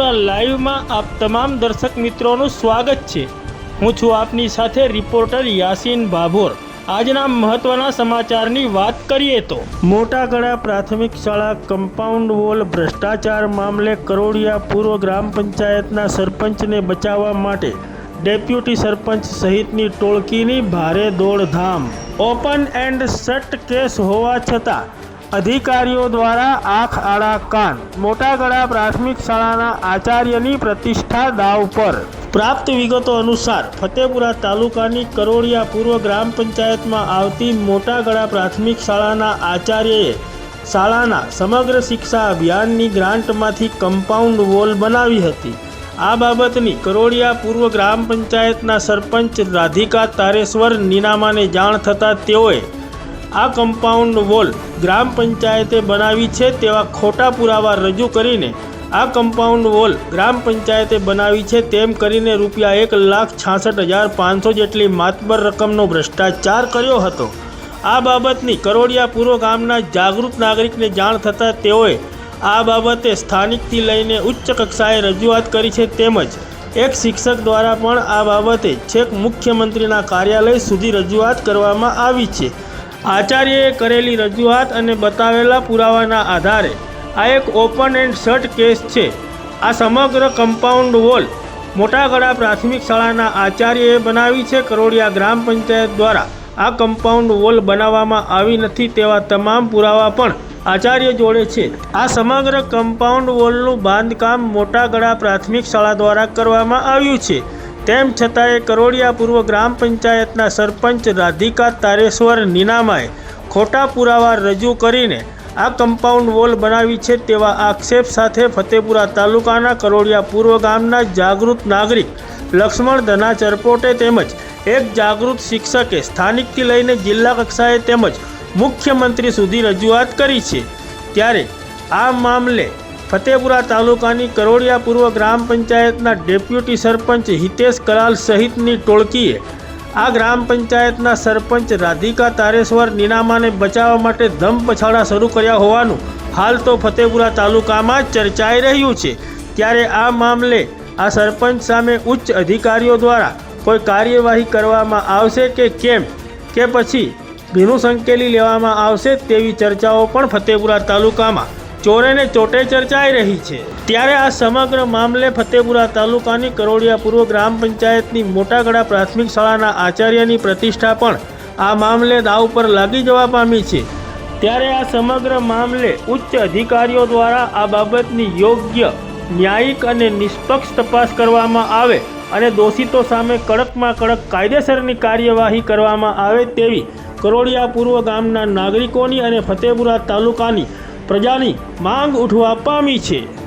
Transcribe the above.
લાઈવમાં આપ તમામ દર્શક મિત્રોનું સ્વાગત છે. હું છું આપની સાથે રિપોર્ટર યાસીન ભાભોર. આજના મહત્વના સમાચારની વાત કરીએ તો, મોટાગળા પ્રાથમિક શાળા કમ્પાઉન્ડ વોલ ભ્રષ્ટાચાર મામલે કરોડિયા પૂર્વ ગ્રામ પંચાયતના સરપંચને બચાવવા માટે ડેપ્યુટી સરપંચ સહિતની ટોળકીની ભારે દોડધામ. ઓપન એન્ડ શટ કેસ હોવા છતાં અધિકારીઓ દ્વારા આંખ આડા કાન મોટાગળા પ્રાથમિક શાળાના આચાર્યની પ્રતિષ્ઠા દાવ પર. પ્રાપ્ત વિગતો અનુસાર, ફતેપુરા તાલુકાની કરોડિયા પૂર્વ ગ્રામ પંચાયતમાં આવતી મોટાગળા પ્રાથમિક શાળાના આચાર્યએ શાળાના સમગ્ર શિક્ષા અભિયાનની ગ્રાન્ટમાંથી કમ્પાઉન્ડ વોલ બનાવી હતી. આ બાબતની કરોડિયા પૂર્વ ગ્રામ પંચાયતના સરપંચ રાધિકા તારેશ્વર નીનામાને જાણ થતાં તેઓએ આ કમ્પાઉન્ડ વોલ ગ્રામ પંચાયતે બનાવી છે તેવા ખોટા પુરાવા રજૂ કરીને. આ કમ્પાઉન્ડ વોલ ગ્રામ પંચાયતે બનાવી છે તેમ કરીને રૂપિયા એક લાખ છાસઠ હજાર પાંચસો જેટલી માતબર રકમનો ભ્રષ્ટાચાર કર્યો હતો. આ બાબતની કરોડિયા પૂર્વ ગામના જાગૃત નાગરિકને જાણ થતાં તેઓએ આ બાબતે સ્થાનિકથી લઈને ઉચ્ચ કક્ષાએ રજૂઆત કરી છે તેમજ એક શિક્ષક દ્વારા પણ આ બાબતે છેક મુખ્યમંત્રીના કાર્યાલય સુધી રજૂઆત કરવામાં આવી છે. આચાર્યએ કરેલી રજૂઆત અને બતાવેલા પુરાવાના આધારે આ એક ઓપન એન્ડ શટ કેસ છે. આ સમગ્ર કમ્પાઉન્ડ વોલ મોટાગળા પ્રાથમિક શાળાના આચાર્યએ બનાવી છે. કરોડિયા ગ્રામ પંચાયત દ્વારા આ કમ્પાઉન્ડ વોલ બનાવવામાં આવી નથી તેવા તમામ પુરાવા પણ આચાર્ય જોડે છે. આ સમગ્ર કમ્પાઉન્ડ વોલનું બાંધકામ મોટાગળા પ્રાથમિક શાળા દ્વારા કરવામાં આવ્યું છે. તેમ છતાંય કરોડિયા પૂર્વ ગ્રામ પંચાયતના સરપંચ રાધિકા તારેશ્વર નીનામાએ ખોટા પુરાવા રજૂ કરીને આ કમ્પાઉન્ડ વોલ બનાવી છે તેવા આક્ષેપ સાથે ફતેપુરા તાલુકાના કરોડિયા પૂર્વ ગામના જાગૃત નાગરિક લક્ષ્મણ ધના ચરપોટે તેમજ એક જાગૃત શિક્ષકે સ્થાનિકથી લઈને જિલ્લા કક્ષાએ તેમજ મુખ્યમંત્રી સુધી રજૂઆત કરી છે. ત્યારે આ મામલે ફતેપુરા તાલુકાની કરોડિયા પૂર્વ ગ્રામ પંચાયતના ડેપ્યુટી સરપંચ હિતેશ કલાલ સહિતની ટોળકીએ આ ગ્રામ પંચાયતના સરપંચ રાધિકા તારેશ્વર નીનામાને બચાવવા માટે ધમ પછાડા શરૂ કર્યા હોવાનું હાલ તો ફતેપુરા તાલુકામાં ચર્ચાઈ રહ્યું છે. ત્યારે આ મામલે આ સરપંચ સામે ઉચ્ચ અધિકારીઓ દ્વારા કોઈ કાર્યવાહી કરવામાં આવશે કે કેમ, કે પછી ભીનું સંકેલી લેવામાં આવશે તેવી ચર્ચાઓ પણ ફતેપુરા તાલુકામાં ચોરે ને ચોટે ચર્ચાઈ રહી છે. ત્યારે આ સમગ્ર મામલે ફતેપુરા તાલુકાની કરોડિયા પૂર્વ ગ્રામ પંચાયતની મોટાગડા પ્રાથમિક શાળાના આચાર્યની પ્રતિષ્ઠા પણ આ મામલે દાવ પર લાગી જવા પામી છે. ત્યારે આ સમગ્ર મામલે ઉચ્ચ અધિકારીઓ દ્વારા આ બાબતની યોગ્ય, ન્યાયિક અને નિષ્પક્ષ તપાસ કરવામાં આવે અને દોષિતો સામે કડકમાં કડક કાયદેસરની કાર્યવાહી કરવામાં આવે તેવી કરોડિયા પૂર્વ ગામના નાગરિકોની અને ફતેપુરા તાલુકાની પ્રજાની માંગ ઉઠવા પામી છે.